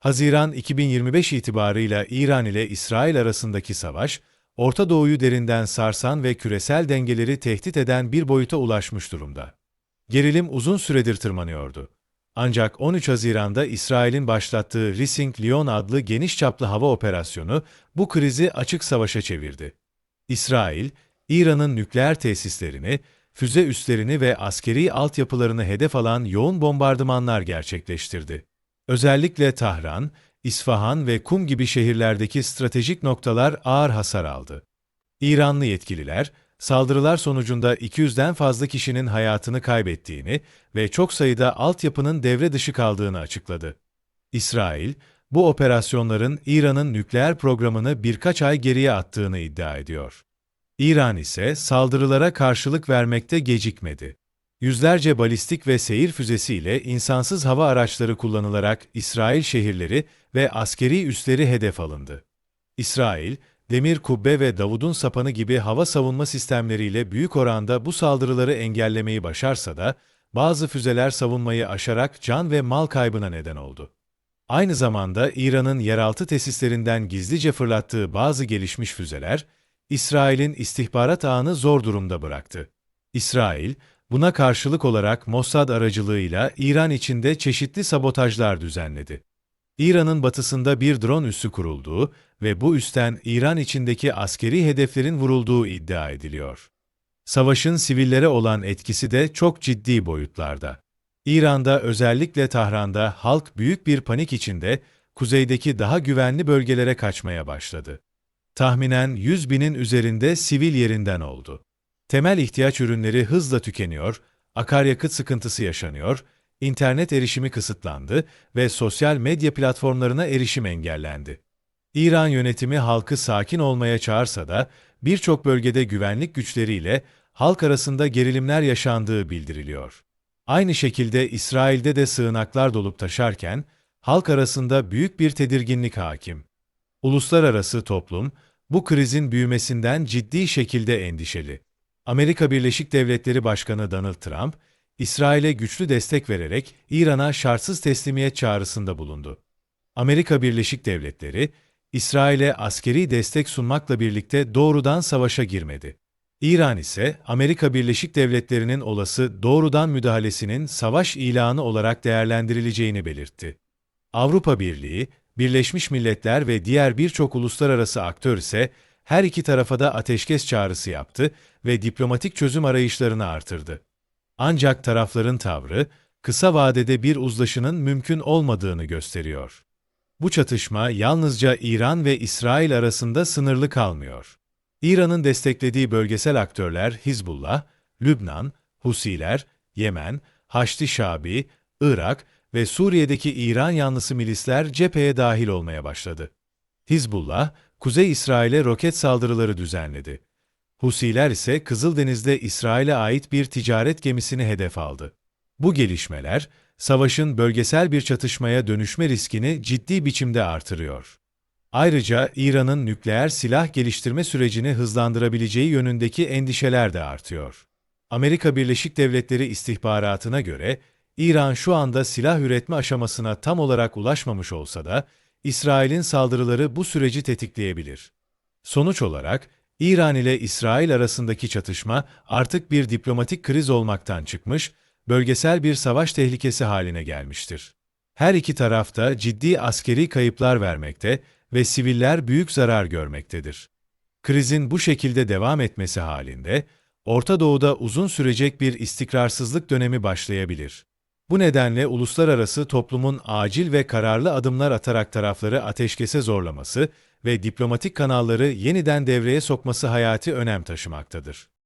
Haziran 2025 itibarıyla İran ile İsrail arasındaki savaş, Orta Doğu'yu derinden sarsan ve küresel dengeleri tehdit eden bir boyuta ulaşmış durumda. Gerilim uzun süredir tırmanıyordu. Ancak 13 Haziran'da İsrail'in başlattığı Rising Lion adlı geniş çaplı hava operasyonu bu krizi açık savaşa çevirdi. İsrail, İran'ın nükleer tesislerini, füze üslerini ve askeri altyapılarını hedef alan yoğun bombardımanlar gerçekleştirdi. Özellikle Tahran, İsfahan ve Kum gibi şehirlerdeki stratejik noktalar ağır hasar aldı. İranlı yetkililer, saldırılar sonucunda 200'den fazla kişinin hayatını kaybettiğini ve çok sayıda altyapının devre dışı kaldığını açıkladı. İsrail, bu operasyonların İran'ın nükleer programını birkaç ay geriye attığını iddia ediyor. İran ise saldırılara karşılık vermekte gecikmedi. Yüzlerce balistik ve seyir füzesiyle insansız hava araçları kullanılarak İsrail şehirleri ve askeri üsleri hedef alındı. İsrail, demir kubbe ve Davud'un sapanı gibi hava savunma sistemleriyle büyük oranda bu saldırıları engellemeyi başarsa da, bazı füzeler savunmayı aşarak can ve mal kaybına neden oldu. Aynı zamanda İran'ın yeraltı tesislerinden gizlice fırlattığı bazı gelişmiş füzeler, İsrail'in istihbarat ağını zor durumda bıraktı. İsrail, buna karşılık olarak Mossad aracılığıyla İran içinde çeşitli sabotajlar düzenledi. İran'ın batısında bir drone üssü kurulduğu ve bu üsten İran içindeki askeri hedeflerin vurulduğu iddia ediliyor. Savaşın sivillere olan etkisi de çok ciddi boyutlarda. İran'da özellikle Tahran'da halk büyük bir panik içinde kuzeydeki daha güvenli bölgelere kaçmaya başladı. Tahminen 100 binin üzerinde sivil yerinden oldu. Temel ihtiyaç ürünleri hızla tükeniyor, akaryakıt sıkıntısı yaşanıyor, internet erişimi kısıtlandı ve sosyal medya platformlarına erişim engellendi. İran yönetimi halkı sakin olmaya çağırsa da birçok bölgede güvenlik güçleriyle halk arasında gerilimler yaşandığı bildiriliyor. Aynı şekilde İsrail'de de sığınaklar dolup taşarken halk arasında büyük bir tedirginlik hakim. Uluslararası toplum bu krizin büyümesinden ciddi şekilde endişeli. Amerika Birleşik Devletleri Başkanı Donald Trump, İsrail'e güçlü destek vererek İran'a şartsız teslimiyet çağrısında bulundu. Amerika Birleşik Devletleri, İsrail'e askeri destek sunmakla birlikte doğrudan savaşa girmedi. İran ise Amerika Birleşik Devletleri'nin olası doğrudan müdahalesinin savaş ilanı olarak değerlendirileceğini belirtti. Avrupa Birliği, Birleşmiş Milletler ve diğer birçok uluslararası aktör ise her iki tarafa da ateşkes çağrısı yaptı ve diplomatik çözüm arayışlarını artırdı. Ancak tarafların tavrı, kısa vadede bir uzlaşının mümkün olmadığını gösteriyor. Bu çatışma yalnızca İran ve İsrail arasında sınırlı kalmıyor. İran'ın desteklediği bölgesel aktörler Hizbullah, Lübnan, Husiler, Yemen, Haçlı Şabi, Irak ve Suriye'deki İran yanlısı milisler cepheye dahil olmaya başladı. Hizbullah, Kuzey İsrail'e roket saldırıları düzenledi. Husiler ise Kızıldeniz'de İsrail'e ait bir ticaret gemisini hedef aldı. Bu gelişmeler, savaşın bölgesel bir çatışmaya dönüşme riskini ciddi biçimde artırıyor. Ayrıca İran'ın nükleer silah geliştirme sürecini hızlandırabileceği yönündeki endişeler de artıyor. Amerika Birleşik Devletleri istihbaratına göre, İran şu anda silah üretme aşamasına tam olarak ulaşmamış olsa da, İsrail'in saldırıları bu süreci tetikleyebilir. Sonuç olarak, İran ile İsrail arasındaki çatışma artık bir diplomatik kriz olmaktan çıkmış, bölgesel bir savaş tehlikesi haline gelmiştir. Her iki taraf da ciddi askeri kayıplar vermekte ve siviller büyük zarar görmektedir. Krizin bu şekilde devam etmesi halinde, Orta Doğu'da uzun sürecek bir istikrarsızlık dönemi başlayabilir. Bu nedenle uluslararası toplumun acil ve kararlı adımlar atarak tarafları ateşkese zorlaması ve diplomatik kanalları yeniden devreye sokması hayati önem taşımaktadır.